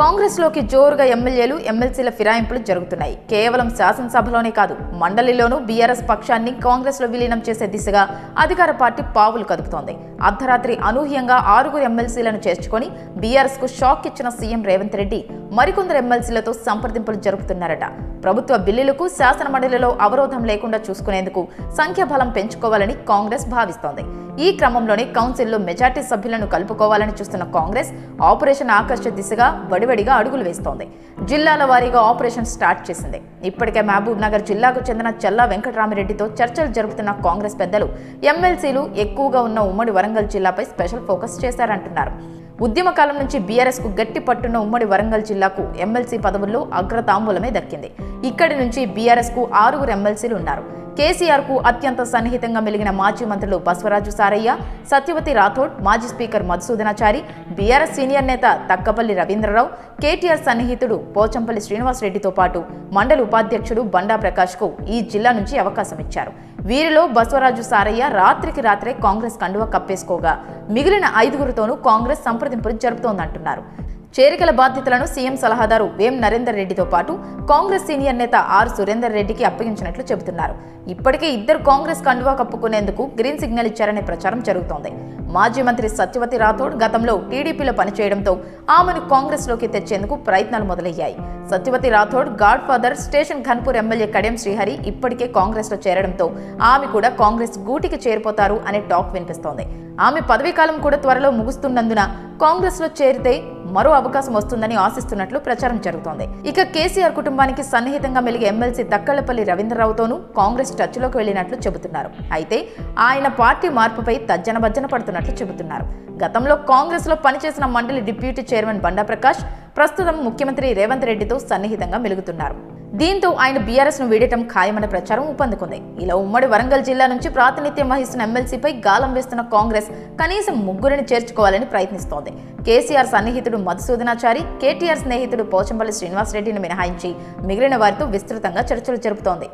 కాంగ్రెస్లోకి జోరుగా ఎమ్మెల్యేలు ఎమ్మెల్సీల ఫిరాయింపులు జరుగుతున్నాయి. కేవలం శాసనసభలోనే కాదు మండలిలోనూ బీఆర్ఎస్ పక్షాన్ని కాంగ్రెస్లో విలీనం చేసే దిశగా అధికార పార్టీ పావులు కదుపుతోంది. అర్ధరాత్రి అనూహ్యంగా ఆరుగురు ఎమ్మెల్సీలను చేర్చుకొని బీఆర్ఎస్కు షాక్ ఇచ్చిన సీఎం రేవంత్ రెడ్డి మరికొందరు ఎమ్మెల్సీలతో సంప్రదింపులు జరుపుతున్నారట. ప్రభుత్వ బిల్లులకు శాసన మండలిలో అవరోధం లేకుండా చూసుకునేందుకు సంఖ్యాబలం పెంచుకోవాలని కాంగ్రెస్ భావిస్తోంది. ఈ క్రమంలోనే కౌన్సిల్లో మెజార్టీ సభ్యులను కలుపుకోవాలని చూస్తున్న కాంగ్రెస్ ఆపరేషన్ ఆకర్ష దిశగా వడివడిగా అడుగులు వేస్తోంది. జిల్లాల వారీగా ఆపరేషన్ స్టార్ట్ చేసింది. ఇప్పటికే మహబూబ్ నగర్ జిల్లాకు చెందిన చల్లా వెంకటరామిరెడ్డితో చర్చలు జరుపుతున్న కాంగ్రెస్ పెద్దలు ఎమ్మెల్సీలు ఎక్కువగా ఉన్న ఉమ్మడి వరంగల్ జిల్లాపై స్పెషల్ ఫోకస్ చేశారంటున్నారు. ఉద్యమకాలం నుంచి బీఆర్ఎస్కు గట్టి పట్టున్న ఉమ్మడి వరంగల్ జిల్లాకు ఎమ్మెల్సీ పదవుల్లో అగ్రతాంబూలమే దక్కింది. ఇక్కడి నుంచి బీఆర్ఎస్కు ఆరుగురు ఎమ్మెల్సీలు ఉన్నారు. కేసీఆర్కు అత్యంత సన్నిహితంగా మెలిగిన మాజీ మంత్రులు బసవరాజు సారయ్య సత్యవతి రాథోడ్ మాజీ స్పీకర్ మధుసూదనాచారి బీఆర్ఎస్ సీనియర్ నేత తక్కపల్లి రవీంద్రరావు కేటీఆర్ సన్నిహితుడు పోచంపల్లి శ్రీనివాసరెడ్డితో పాటు మండలి ఉపాధ్యక్షుడు బండా ప్రకాష్కు ఈ జిల్లా నుంచి అవకాశం ఇచ్చారు. వీరిలో బసవరాజు సారయ్య రాత్రికి రాత్రే కాంగ్రెస్ కండువ కప్పేసుకోగా మిగిలిన ఐదుగురితోనూ కాంగ్రెస్ సంప్రదింపులు జరుపుతోందంటున్నారు. చేరికల బాధ్యతలను సీఎం సలహాదారు వేం నరేందర్ రెడ్డితో పాటు కాంగ్రెస్ సీనియర్ నేత ఆర్ సురేందర్ రెడ్డికి అప్పగించినట్లు చెబుతున్నారు. ఇప్పటికే ఇద్దరు కాంగ్రెస్ కండువా కప్పుకునేందుకు గ్రీన్ సిగ్నల్ ఇచ్చారనే ప్రచారం జరుగుతోంది. మాజీ మంత్రి సత్యవతి రాథోడ్ గతంలో టీడీపీలో పనిచేయడంతో ఆమెను కాంగ్రెస్లోకి తెచ్చేందుకు ప్రయత్నాలు మొదలయ్యాయి. Satyavathi Rathod godfather station Ghanpur MLA Kadiyam Srihari ఇప్పటికే కాంగ్రెస్లో చేరడంతో ఆమె కూడా కాంగ్రెస్ గూటికి చేరిపోతారు అనే టాక్ వినిపిస్తోంది. ఆమె పదవీకాలం కూడా త్వరలో ముగుస్తున్నందున కాంగ్రెస్లో చేరితే మరో అవకాశం వస్తుందని ఆశిస్తున్నట్లు ప్రచారం జరుగుతోంది. ఇక కేసీఆర్ కుటుంబానికి సన్నిహితంగా మెలిగి ఎమ్మెల్సీ తక్కళ్ళపల్లి రవీంద్రరావుతోనూ కాంగ్రెస్ టచ్లోకి వెళ్ళినట్లు చెబుతున్నారు. అయితే ఆయన పార్టీ మార్పుపై తర్జన పడుతున్నట్లు చెబుతున్నారు. గతంలో కాంగ్రెస్లో పనిచేసిన మండలి డిప్యూటీ చైర్మన్ బండా ప్రకాష్ ప్రస్తుతం ముఖ్యమంత్రి రేవంత్ రెడ్డితో సన్నిహితంగా మెలుగుతున్నారు. దీంతో ఆయన బీఆర్ఎస్ను వీడటం ఖాయమన్న ప్రచారం ఊపందుకుంది. ఇలా ఉమ్మడి వరంగల్ జిల్లా నుంచి ప్రాతినిధ్యం వహిస్తున్న ఎమ్మెల్సీపై గాలం వేస్తున్న కాంగ్రెస్ కనీసం ముగ్గురిని చేర్చుకోవాలని ప్రయత్నిస్తోంది. కేసీఆర్ సన్నిహితుడు మధుసూదనాచారి కేటీఆర్ స్నేహితుడు పోచంపల్లి శ్రీనివాసరెడ్డిని మినహాయించి మిగిలిన వారితో విస్తృతంగా చర్చలు జరుపుతోంది.